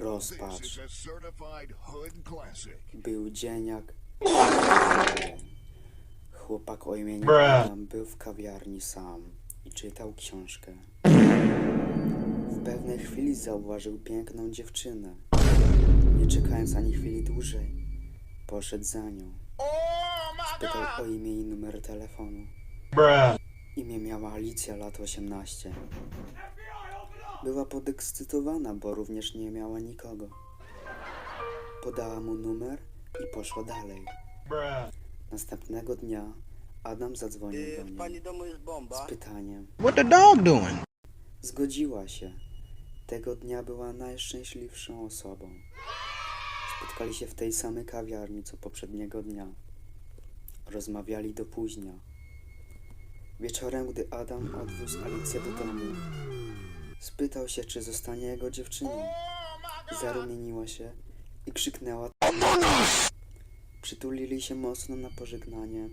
Rozpacz. Był dzień jak... Chłopak o imieniu. Adam był w kawiarni sam i czytał książkę. W pewnej chwili zauważył piękną dziewczynę. Nie czekając ani chwili dłużej, poszedł za nią. Spytał o imię i numer telefonu. Imię miała Alicja, lat 18. Była podekscytowana, bo również nie miała nikogo. Podała mu numer i poszła dalej. Następnego dnia Adam zadzwonił do W niej pani domu jest bomba. z pytaniem. What the dog doing? Zgodziła się. Tego dnia była najszczęśliwszą osobą. Spotkali się w tej samej kawiarni co poprzedniego dnia. Rozmawiali do późnia. Wieczorem, gdy Adam odwiózł Alicję do domu, spytał się, czy zostanie jego dziewczyną. Zarumieniła się i krzyknęła. Przytulili się mocno na pożegnanie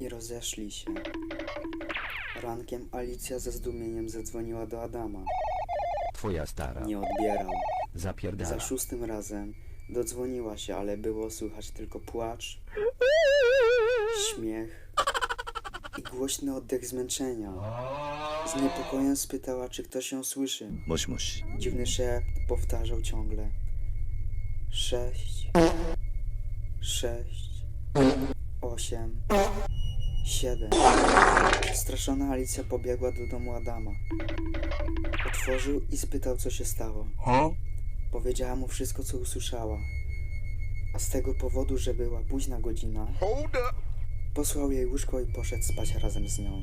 i rozeszli się. Rankiem Alicja ze zdumieniem zadzwoniła do Adama. Twoja stara. Nie odbierał. Zapierdala. Za szóstym razem dodzwoniła się, ale było słychać tylko płacz, śmiech i głośny oddech zmęczenia. Z niepokojem spytała, czy ktoś ją słyszy. Muś, muś. Dziwny szept powtarzał ciągle. Sześć, sześć, osiem, siedem. Przestraszona Alicja pobiegła do domu Adama. Otworzył i spytał, co się stało. Powiedziała mu wszystko, co usłyszała. A z tego powodu, że była późna godzina, posłał jej łóżko i poszedł spać razem z nią.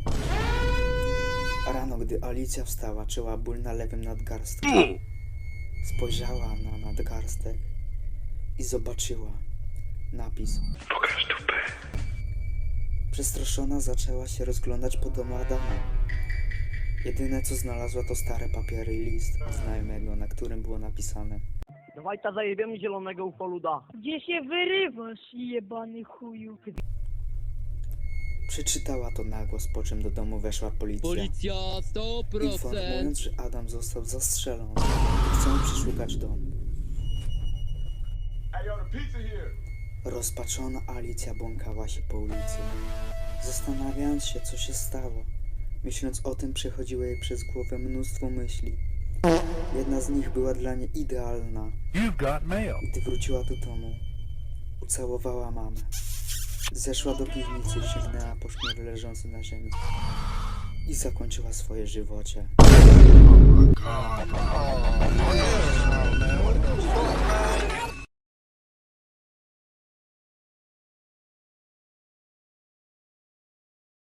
Rano, gdy Alicja wstała, czuła ból na lewym nadgarstku. Spojrzała na nadgarstek i zobaczyła napis. Pokaż dupę. Przestraszona zaczęła się rozglądać po domu Adama. Jedyne co znalazła to stare papiery i list znajomego, na którym było napisane Dawaj ta zajebiemy zielonego ufoluda. Gdzie się wyrywasz, jebany chuju? Przeczytała to na głos, po czym do domu weszła policja. Policja 100%! Informując, że Adam został zastrzelony chcą przeszukać dom. Rozpaczona Alicja błąkała się po ulicy, zastanawiając się, co się stało. Myśląc o tym, przechodziło jej przez głowę mnóstwo myśli. Jedna z nich była dla niej idealna. Gdy wróciła do domu, ucałowała mamę. Zeszła do piwnicy, sięgnęła po sznur leżący na ziemi i zakończyła swoje żywocie. Oh